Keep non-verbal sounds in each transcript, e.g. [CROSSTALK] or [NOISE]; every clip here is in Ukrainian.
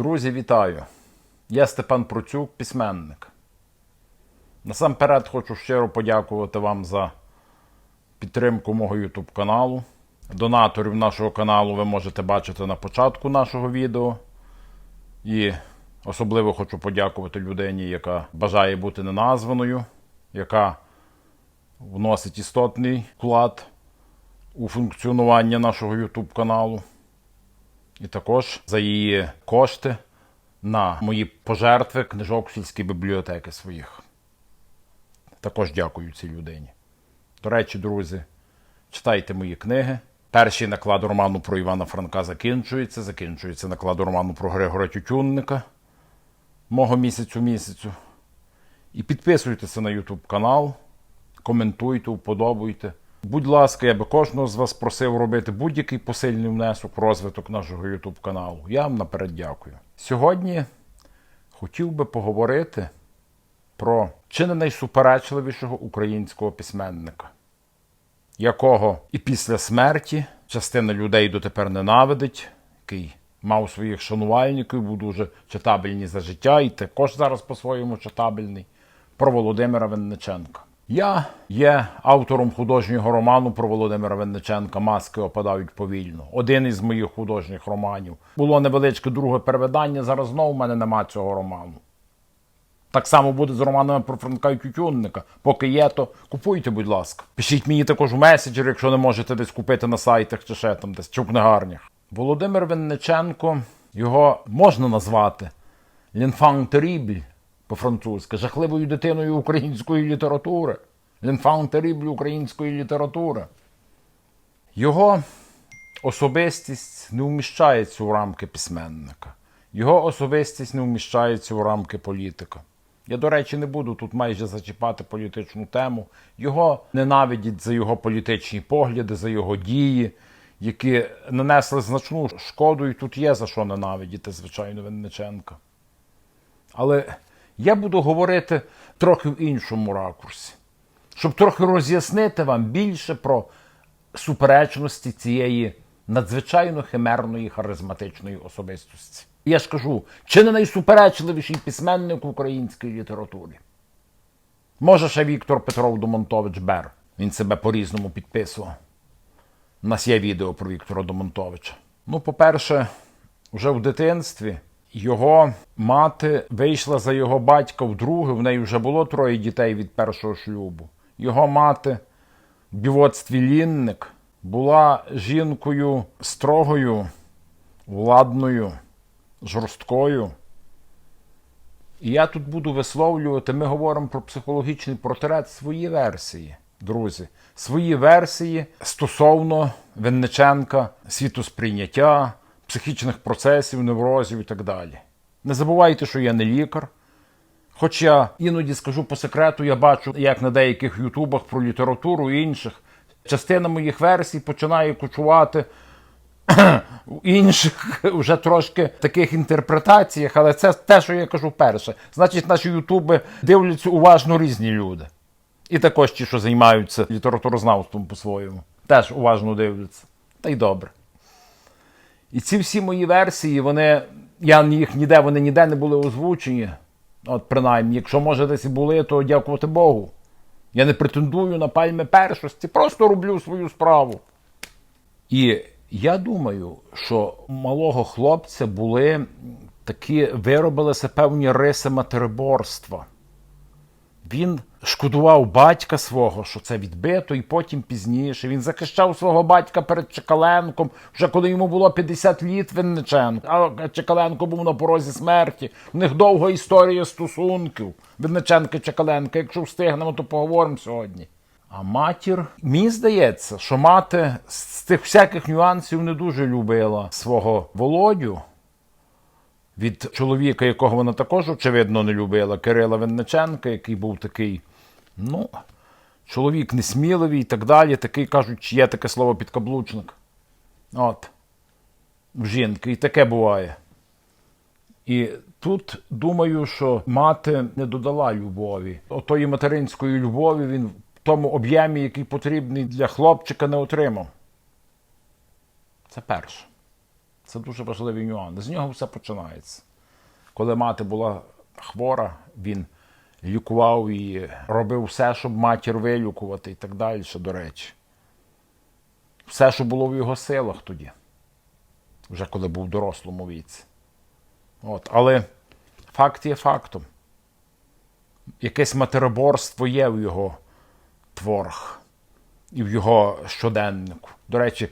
Друзі, вітаю! Я Степан Процюк, письменник. Насамперед хочу щиро подякувати вам за підтримку мого YouTube каналу. Донаторів нашого каналу ви можете бачити на початку нашого відео. І особливо хочу подякувати людині, яка бажає бути неназваною, яка вносить істотний вклад у функціонування нашого YouTube каналу. І також за її кошти на мої пожертви книжок в сільські бібліотеки своїх. Також дякую цій людині. До речі, друзі, читайте мої книги. Перший наклад роману про Івана Франка закінчується. Закінчується наклад роману про Григора Тютюнника мого місяцю місяцю. І підписуйтеся на YouTube канал, коментуйте, вподобуйте. Будь ласка, я би кожного з вас просив робити будь-який посильний внесок в розвиток нашого YouTube каналу. Я вам наперед дякую. Сьогодні хотів би поговорити про чи не найсуперечливішого українського письменника, якого і після смерті частина людей дотепер ненавидить, який мав своїх шанувальників, був дуже читабельний за життя і також зараз по-своєму читабельний, про Володимира Винниченка. Я є автором художнього роману про Володимира Винниченка Маски опадають повільно. Один із моїх художніх романів. Було невеличке друге перевидання. Зараз знову в мене нема цього роману. Так само буде з романами про Франка і Тютюнника. Поки є, то купуйте, будь ласка. Пишіть мені також в меседжер, якщо не можете десь купити на сайтах чи ще там десь чи в книгарнях. Володимир Винниченко, його можна назвати L'enfant terrible по-французьки, жахливою дитиною української літератури. Terrible української літератури. Його особистість не вміщається у рамки письменника. Його особистість не вміщається у рамки політика. Я, до речі, не буду тут майже зачіпати політичну тему. Його ненавидять за його політичні погляди, за його дії, які нанесли значну шкоду, і тут є за що ненавидіти, звичайно, Винниченка. Але я буду говорити трохи в іншому ракурсі, щоб трохи роз'яснити вам більше про суперечності цієї надзвичайно химерної харизматичної особистості. Я ж кажу, чи не найсуперечливіший письменник української літератури? Може, ще Віктор Петров Домонтович Бер. Він себе по-різному підписував. У нас є відео про Віктора Домонтовича. Ну, по-перше, вже в дитинстві його мати вийшла за його батька вдруге, в неї вже було троє дітей від першого шлюбу. Його мати в дівоцтві Лінник була жінкою строгою, владною, жорсткою. І я тут буду висловлювати, ми говоримо про психологічний портрет свої версії, друзі, свої версії стосовно Винниченка, світосприйняття, психічних процесів, неврозів і так далі. Не забувайте, що я не лікар. Хоч я іноді скажу по секрету, я бачу, як на деяких ютубах про літературу і інших, частина моїх версій починає кочувати у інших вже трошки таких інтерпретаціях, але це те, що я кажу перше. Значить, наші ютуби дивляться уважно різні люди. І також ті, що займаються літературознавством по-своєму, теж уважно дивляться. Та й добре. І ці всі мої версії, вони, я їх ніде, вони ніде не були озвучені. От принаймні, якщо може десь і були, то дякувати Богу. Я не претендую на пальми першості, просто роблю свою справу. І я думаю, що малого хлопця були такі, виробилися певні риси материборства. Він шкодував батька свого, що це відбито, і потім пізніше. Він захищав свого батька перед Чекаленком, вже коли йому було 50 літ Винниченко. А Чекаленко був на порозі смерті. В них довга історія стосунків. Винниченка і Чекаленка. Якщо встигнемо, то поговоримо сьогодні. А матір, мені здається, що мати з тих всяких нюансів не дуже любила свого Володю від чоловіка, якого вона також, очевидно, не любила, Кирила Винниченка, який був такий, ну, чоловік несміливий і так далі. Такий кажуть, є таке слово підкаблучник. От. В жінки. І таке буває. І тут думаю, що мати не додала любові. Отої материнської любові він в тому об'ємі, який потрібний для хлопчика, не отримав. Це перше. Це дуже важливий нюанс. З нього все починається. Коли мати була хвора, він лікував її, робив все, щоб матір вилікувати і так далі, до речі. Все, що було в його силах тоді, вже коли був в дорослому віці. От. Але факт є фактом. Якесь матероборство є в його творах і в його щоденнику. До речі,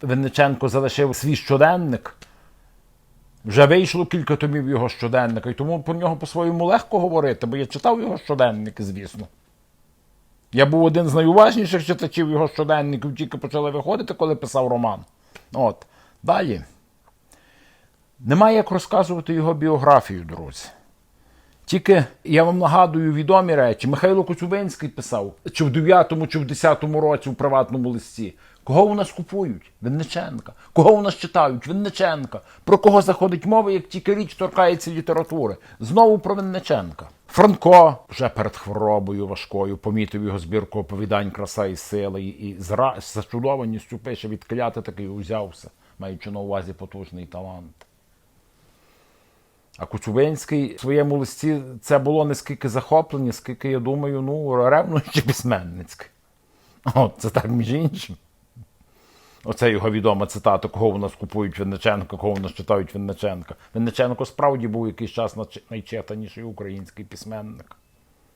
Винниченко залишив свій щоденник. Вже вийшло кілька томів його щоденника, і тому про нього по-своєму легко говорити, бо я читав його щоденники, звісно. Я був один з найуважніших читачів його щоденників, тільки почали виходити, коли писав роман. От. Далі. Немає як розказувати його біографію, друзі. Тільки я вам нагадую відомі речі. Михайло Коцюбинський писав, чи в 9-му, чи в 10-му році у приватному листі. Кого у нас купують? Винниченка. Кого у нас читають? Винниченка. Про кого заходить мова, як тільки річ торкається літератури? Знову про Винниченка. Франко вже перед хворобою важкою помітив його збірку оповідань Краса і сила і, з, зачудованістю пише, відкляти такий узявся, маючи на увазі потужний талант. А Коцюбинський в своєму листі це було не скільки захоплення, скільки, я думаю, ну, ревнуючи письменницьке. От, це так між іншим. Оце його відома цитата, кого в нас купують Винниченка, кого в нас читають Винниченка. Винниченко справді був якийсь час найчитаніший український письменник.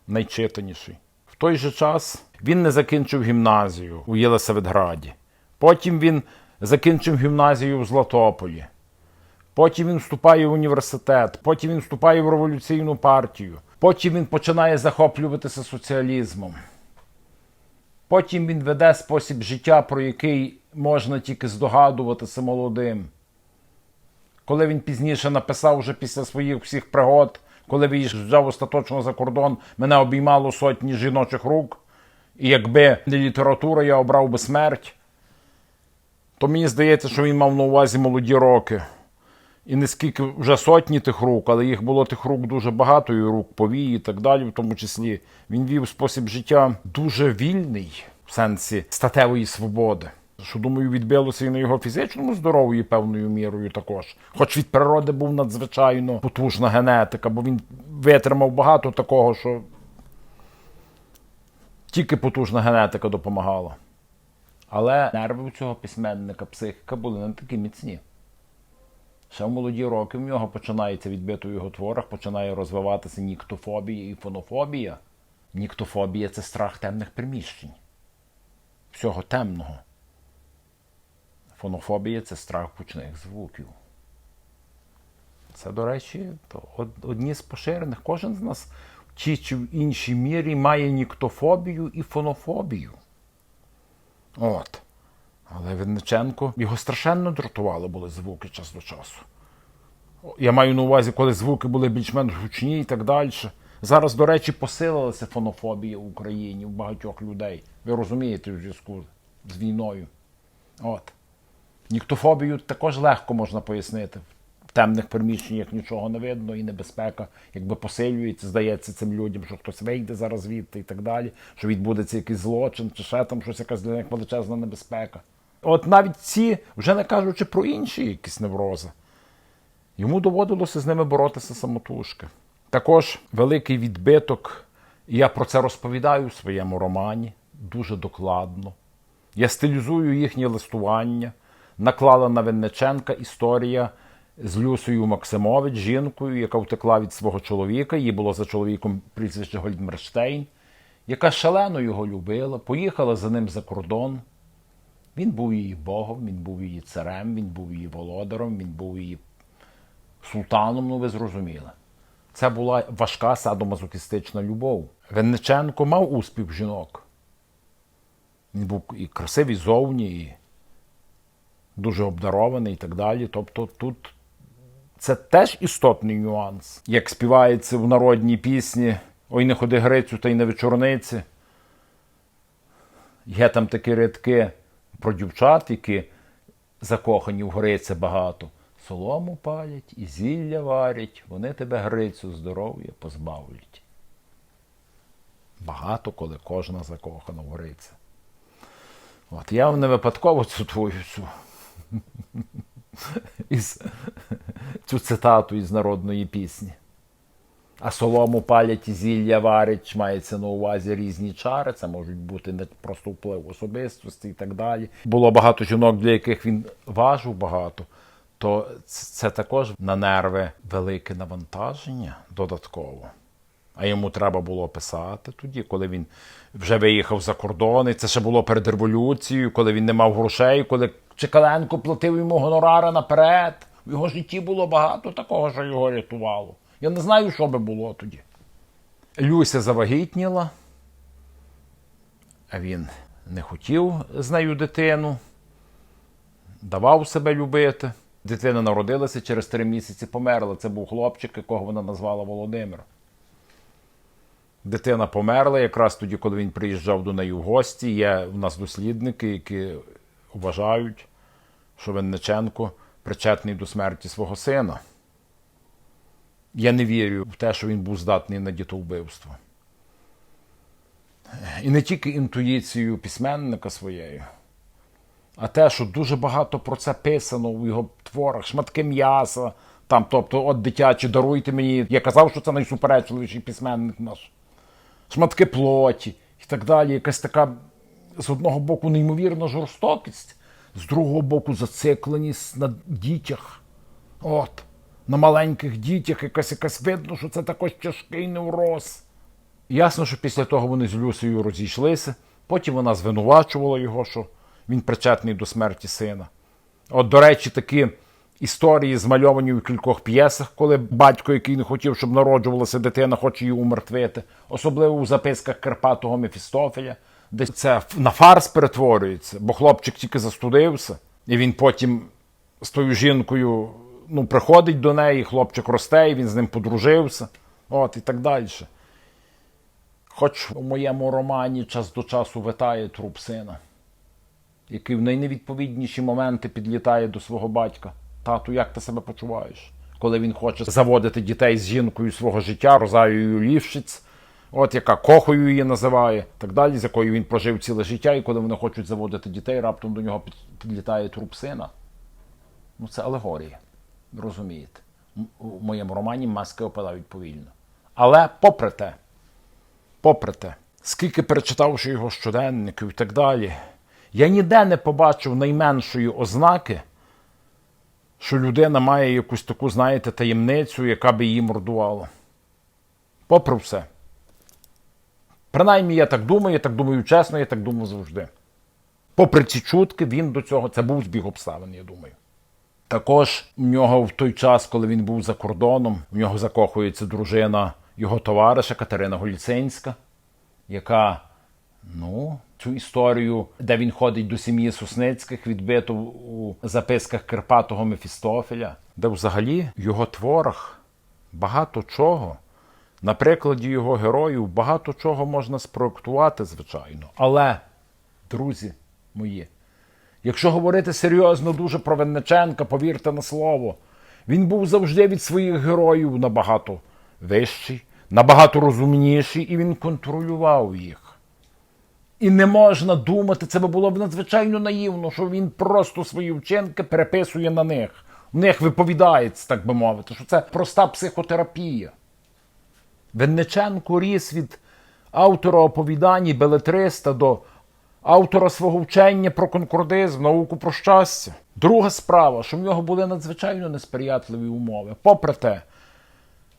Найчитаніший. В той же час він не закінчив гімназію у Єлисаветграді. Потім він закінчив гімназію в Златополі. Потім він вступає в університет, потім він вступає в революційну партію, потім він починає захоплюватися соціалізмом. Потім він веде спосіб життя, про який можна тільки здогадуватися молодим. Коли він пізніше написав вже після своїх всіх пригод, коли виїжджав остаточно за кордон, мене обіймало сотні жіночих рук, і якби не література, я обрав би смерть, то мені здається, що він мав на увазі молоді роки. І не скільки вже сотні тих рук, але їх було тих рук дуже багато, і рук повії і так далі, в тому числі. Він вів спосіб життя дуже вільний в сенсі статевої свободи. Що, думаю, відбилося і на його фізичному здоров'ї певною мірою також. Хоч від природи був надзвичайно потужна генетика, бо він витримав багато такого, що тільки потужна генетика допомагала. Але нерви у цього письменника, психіка були не такі міцні. Ще в молоді роки в нього починається відбито в його творах, починає розвиватися ніктофобія і фонофобія. Ніктофобія це страх темних приміщень. Всього темного. Фонофобія це страх гучних звуків. Це, до речі, одні з поширених. Кожен з нас тій чи в іншій мірі має ніктофобію і фонофобію. От. Але Винниченко його страшенно дратували були звуки час до часу. Я маю на увазі, коли звуки були більш-менш гучні і так далі. Зараз, до речі, посилилася фонофобія в Україні у багатьох людей. Ви розумієте в зв'язку з війною. От. Ніктофобію також легко можна пояснити. В темних приміщеннях нічого не видно і небезпека, якби посилюється, здається цим людям, що хтось вийде зараз звідти і так далі, що відбудеться якийсь злочин, чи ще там щось якась для них величезна небезпека. От навіть ці, вже не кажучи про інші якісь неврози, йому доводилося з ними боротися самотужки. Також великий відбиток, і я про це розповідаю в своєму романі дуже докладно. Я стилізую їхнє листування, наклала на Винниченка історія з Люсею Максимович, жінкою, яка втекла від свого чоловіка, їй було за чоловіком прізвище Гольдмерштейн, яка шалено його любила, поїхала за ним за кордон. Він був її Богом, він був її царем, він був її володаром, він був її султаном, ну ви зрозуміли. Це була важка садомазохістична любов. Винниченко мав успіх жінок. Він був і красивий зовні, і дуже обдарований і так далі. Тобто тут це теж істотний нюанс. Як співається в народній пісні Ой, не ходи Грицю та й не вечорниці. Є там такі рядки про дівчат, які закохані в Гриця багато. Солому палять і зілля варять, вони тебе Грицю здоров'я позбавлять. Багато, коли кожна закохана в Гриця. От я не випадково цитую цю [LAUGHS] із, цю цитату із народної пісні. А солому палять і зілля варять, мається на увазі різні чари. Це можуть бути не просто вплив особистості і так далі. Було багато жінок, для яких він важив багато, то це також на нерви велике навантаження додатково. А йому треба було писати тоді, коли він вже виїхав за кордони. Це ще було перед революцією, коли він не мав грошей, коли Чекаленко платив йому гонорари наперед. В його житті було багато такого, що його рятувало. Я не знаю, що би було тоді. Люся завагітніла, а він не хотів з нею дитину, давав себе любити. Дитина народилася, через три місяці померла. Це був хлопчик, якого вона назвала Володимир. Дитина померла якраз тоді, коли він приїжджав до неї в гості. Є в нас дослідники, які вважають, що Винниченко причетний до смерті свого сина. Я не вірю в те, що він був здатний на дітовбивство. І не тільки інтуїцією письменника своєю, а те, що дуже багато про це писано в його творах, шматки м'яса, там, тобто, от дитячі, даруйте мені. Я казав, що це найсуперечливіший письменник наш. Шматки плоті і так далі. Якась така, з одного боку, неймовірна жорстокість, з другого боку, зацикленість на дітях. От, на маленьких дітях, якась якась видно, що це також тяжкий невроз. Ясно, що після того вони з Люсею розійшлися. Потім вона звинувачувала його, що він причетний до смерті сина. От, до речі, такі історії змальовані в кількох п'єсах, коли батько, який не хотів, щоб народжувалася дитина, хоче її умертвити. Особливо у записках Карпатого Мефістофеля, де це на фарс перетворюється, бо хлопчик тільки застудився, і він потім з тою жінкою ну, приходить до неї, хлопчик росте, і він з ним подружився. От і так далі. Хоч у моєму романі час до часу витає труп сина, який в найневідповідніші моменти підлітає до свого батька. Тату, як ти себе почуваєш? Коли він хоче заводити дітей з жінкою свого життя, Розаєю Лівшиць, от яка кохою її називає, так далі, з якою він прожив ціле життя, і коли вони хочуть заводити дітей, раптом до нього підлітає труп сина. Ну, це алегорія. Розумієте? У моєму романі маски опадають повільно. Але попри те, попри те, скільки перечитавши його щоденників і так далі, я ніде не побачив найменшої ознаки, що людина має якусь таку, знаєте, таємницю, яка би її мордувала. Попри все. Принаймні, я так думаю, я так думаю чесно, я так думаю завжди. Попри ці чутки, він до цього це був збіг обставин, я думаю. Також у нього в той час, коли він був за кордоном, в нього закохується дружина його товариша Катерина Голіцинська, яка, ну, цю історію, де він ходить до сім'ї Сосницьких, відбито у записках Карпатого Мефістофеля, де взагалі в його творах багато чого. На прикладі його героїв багато чого можна спроектувати, звичайно. Але, друзі мої, Якщо говорити серйозно дуже про Винниченка, повірте на слово, він був завжди від своїх героїв набагато вищий, набагато розумніший, і він контролював їх. І не можна думати, це би було б надзвичайно наївно, що він просто свої вчинки переписує на них. В них виповідається, так би мовити, що це проста психотерапія. Винниченко ріс від автора оповідань белетриста до автора свого вчення про конкордизм, науку про щастя. Друга справа, що в нього були надзвичайно несприятливі умови. Попри те,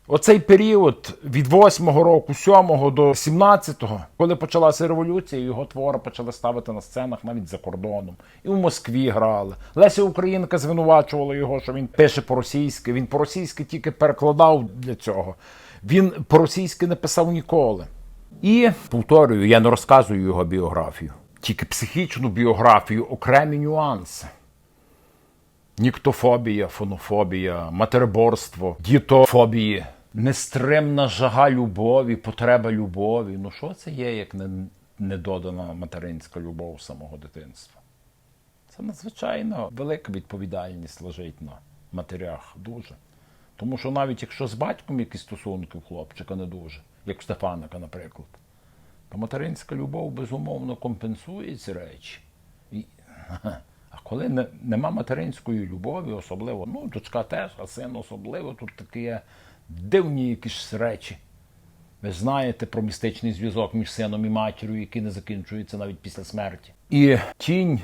оцей період від 8-го року, 7-го до 17-го, коли почалася революція, його твори почали ставити на сценах навіть за кордоном. І в Москві грали. Леся Українка звинувачувала його, що він пише по-російськи. Він по-російськи тільки перекладав для цього. Він по-російськи не писав ніколи. І повторюю, я не розказую його біографію, тільки психічну біографію, окремі нюанси. Ніктофобія, фонофобія, матереборство, дітофобії, нестримна жага любові, потреба любові. Ну що це є, як недодана материнська любов самого дитинства? Це надзвичайно велика відповідальність лежить на матерях дуже. Тому що навіть якщо з батьком якісь стосунки у хлопчика не дуже, як Стефаника, наприклад, то материнська любов безумовно компенсує ці речі. І, [LAUGHS] А коли не, нема материнської любові, особливо, ну, дочка теж, а син особливо, тут такі дивні якісь речі. Ви знаєте про містичний зв'язок між сином і матір'ю, який не закінчується навіть після смерті. І тінь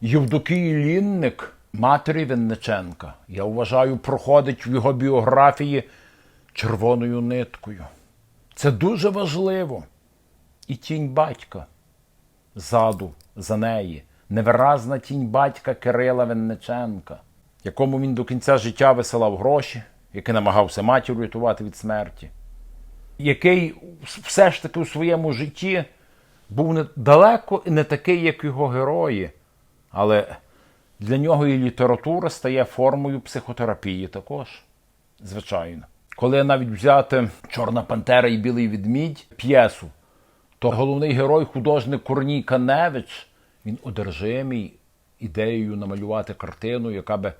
Євдокії Лінник, матері Винниченка, я вважаю, проходить в його біографії червоною ниткою. Це дуже важливо. І тінь батька ззаду, за неї, невиразна тінь батька Кирила Винниченка, якому він до кінця життя висилав гроші, який намагався матір рятувати від смерті, який все ж таки у своєму житті був далеко і не такий, як його герої. Але для нього і література стає формою психотерапії також, звичайно. Коли навіть взяти Чорна Пантера і Білий Відмідь п'єсу, то головний герой, художник Корній Каневич, він одержимий ідеєю намалювати картину, яка би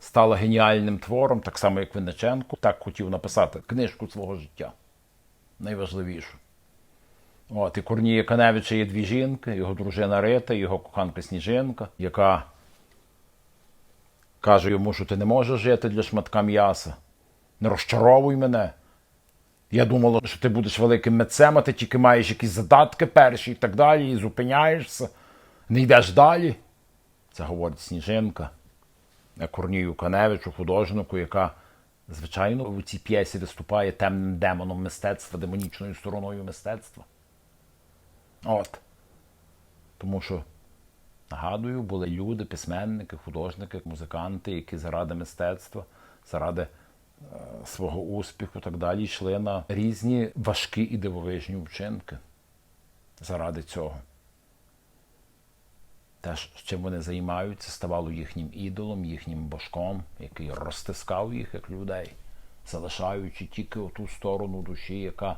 стала геніальним твором, так само як Винниченко, так хотів написати книжку свого життя. Найважливішу. От, і Корнія Каневича є дві жінки, його дружина Рита, його коханка Сніжинка, яка каже йому, що ти не можеш жити для шматка м'яса. Не розчаровуй мене. Я думала, що ти будеш великим митцем, а ти тільки маєш якісь задатки перші і так далі, і зупиняєшся, не йдеш далі. Це говорить Сніжинка. А Корнію Каневичу, художнику, яка, звичайно, у цій п'єсі виступає темним демоном мистецтва, демонічною стороною мистецтва. От. Тому що, нагадую, були люди, письменники, художники, музиканти, які заради мистецтва, заради е, свого успіху так далі йшли на різні важкі і дивовижні вчинки. Заради цього. Те, чим вони займаються, ставало їхнім ідолом, їхнім божком, який розтискав їх як людей, залишаючи тільки оту сторону душі, яка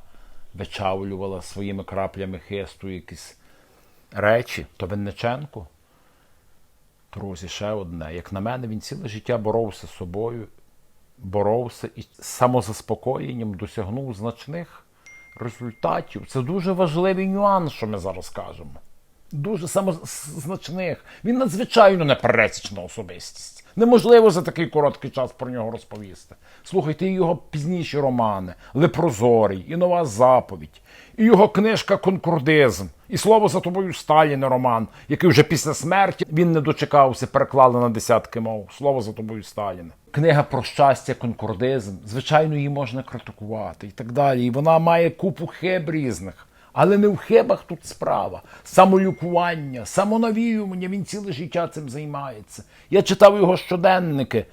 вичавлювала своїми краплями хисту якісь речі, то Винниченко, друзі, ще одне. Як на мене, він ціле життя боровся з собою, боровся і самозаспокоєнням досягнув значних результатів. Це дуже важливий нюанс, що ми зараз кажемо. Дуже самозначних. Він надзвичайно непересічна особистість. Неможливо за такий короткий час про нього розповісти. Слухайте і його пізніші романи, Лепрозорій, і нова заповідь, і його книжка Конкордизм, і слово за тобою Сталіне роман, який вже після смерті він не дочекався, переклали на десятки мов. Слово за тобою Сталіне. Книга про щастя, конкордизм. Звичайно, її можна критикувати і так далі. І вона має купу хиб різних. Але не в хибах тут справа. Самолікування, самонавіювання, він ціле життя цим займається. Я читав його щоденники.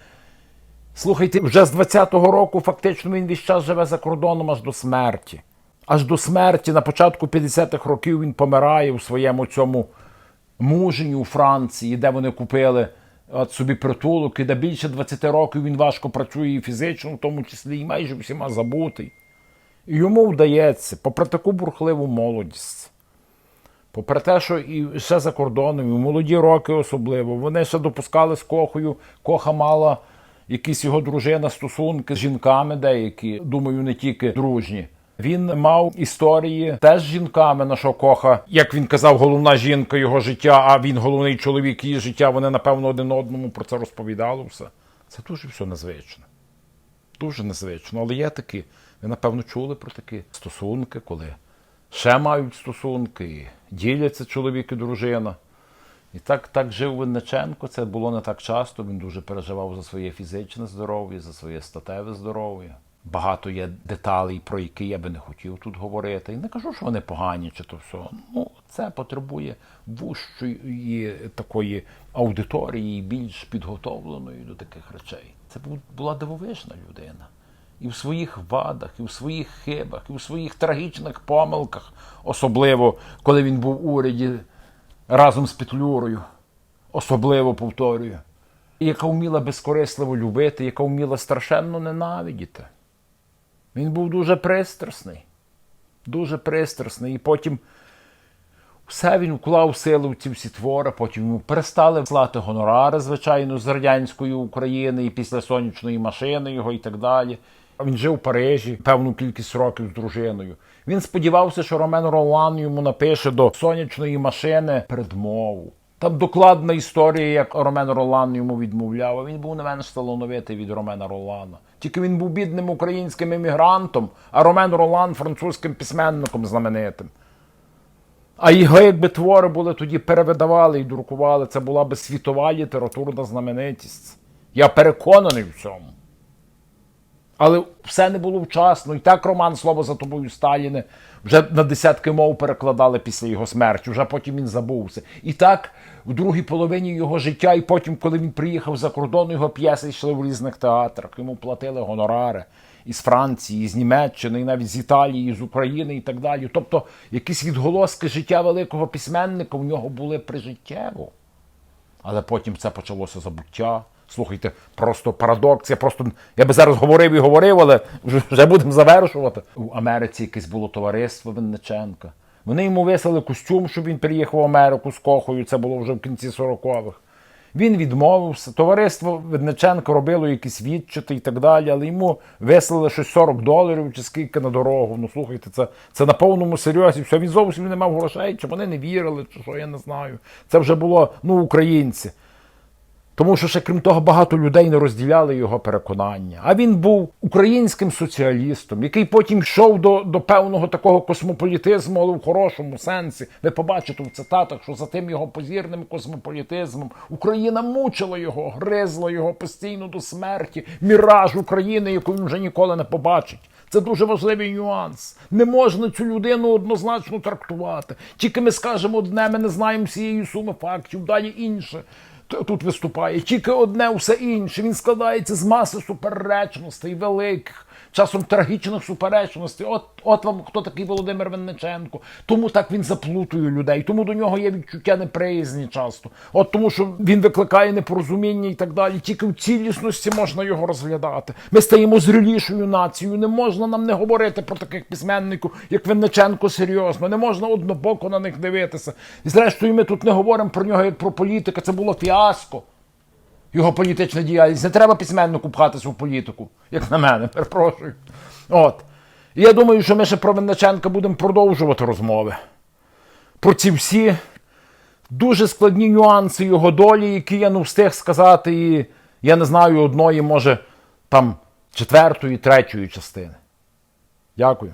Слухайте, вже з 20-го року фактично він весь час живе за кордоном аж до смерті. Аж до смерті, на початку 50-х років він помирає у своєму цьому мужині у Франції, де вони купили от собі притулок, і де більше 20 років він важко працює і фізично, в тому числі, і майже всіма забутий. І йому вдається, попри таку бурхливу молодість, попри те, що і ще за кордоном, і молоді роки особливо, вони ще допускали з Кохою. Коха мала якісь його дружина стосунки з жінками деякі, думаю, не тільки дружні. Він мав історії теж з жінками, на що Коха, як він казав, головна жінка його життя, а він головний чоловік її життя. Вони, напевно, один одному про це розповідали все. Це дуже все незвично. Дуже незвично. Але є такі. Ви, напевно, чули про такі стосунки, коли ще мають стосунки, і діляться чоловік і дружина. І так так жив Винниченко, це було не так часто. Він дуже переживав за своє фізичне здоров'я, за своє статеве здоров'я. Багато є деталей, про які я би не хотів тут говорити. І не кажу, що вони погані, чи то все. Ну, це потребує вущої такої аудиторії, більш підготовленої до таких речей. Це була дивовижна людина. І в своїх вадах, і в своїх хибах, і в своїх трагічних помилках, особливо коли він був у уряді разом з Петлюрою, особливо повторюю, яка вміла безкорисливо любити, яка вміла страшенно ненавидіти. Він був дуже пристрасний, дуже пристрасний. І потім все він вклав силу в ці всі твори, потім йому перестали слати гонорари, звичайно, з радянської України і після сонячної машини його і так далі. Він жив у Парижі певну кількість років з дружиною. Він сподівався, що Ромен Ролан йому напише до сонячної машини передмову. Там докладна історія, як Ромен Ролан йому відмовляв. Він був не менш талановитий від Ромена Ролана. Тільки він був бідним українським емігрантом, а Ромен Ролан французьким письменником знаменитим. А його, якби твори були тоді перевидавали і друкували, це була би світова літературна знаменитість. Я переконаний в цьому. Але все не було вчасно. І так роман Слово за тобою Сталіне вже на десятки мов перекладали після його смерті, вже потім він забувся. І так в другій половині його життя, і потім, коли він приїхав за кордон, його п'єси йшли в різних театрах. Йому платили гонорари із Франції, з Німеччини, і навіть з Італії, з України і так далі. Тобто якісь відголоски життя великого письменника в нього були прижиттєво. Але потім це почалося забуття. Слухайте, просто парадокс. Я просто я би зараз говорив і говорив, але вже будемо завершувати. У Америці якесь було товариство Винниченка. Вони йому вислали костюм, щоб він приїхав в Америку з кохою. Це було вже в кінці 40-х. Він відмовився. Товариство Видниченко робило якісь відчити і так далі, але йому вислали щось 40 доларів чи скільки на дорогу. Ну слухайте, це, це на повному серйозі. Все, він зовсім не мав грошей, чи вони не вірили, чи що, я не знаю. Це вже було ну, українці. Тому що ще крім того, багато людей не розділяли його переконання. А він був українським соціалістом, який потім йшов до, до певного такого космополітизму, але в хорошому сенсі. Ви побачите в цитатах, що за тим його позірним космополітизмом Україна мучила його, гризла його постійно до смерті. Міраж України, яку він вже ніколи не побачить. Це дуже важливий нюанс. Не можна цю людину однозначно трактувати. Тільки ми скажемо одне, ми не знаємо всієї суми фактів, далі інше тут виступає. Тільки одне, усе інше. Він складається з маси суперечностей, великих, часом трагічних суперечностей. От от вам хто такий Володимир Винниченко. Тому так він заплутує людей. Тому до нього є відчуття неприязні часто. От тому, що він викликає непорозуміння і так далі. Тільки в цілісності можна його розглядати. Ми стаємо зрілішою нацією. Не можна нам не говорити про таких письменників, як Винниченко, серйозно. Не можна однобоко на них дивитися. І зрештою, ми тут не говоримо про нього як про політика. Це було фіаско. Його політична діяльність. Не треба письменнику пхатися в політику, як на мене, [LAUGHS] перепрошую. От. І я думаю, що ми ще про Винниченка будемо продовжувати розмови. Про ці всі дуже складні нюанси його долі, які я не встиг сказати, і я не знаю одної, може, там четвертої, третьої частини. Дякую.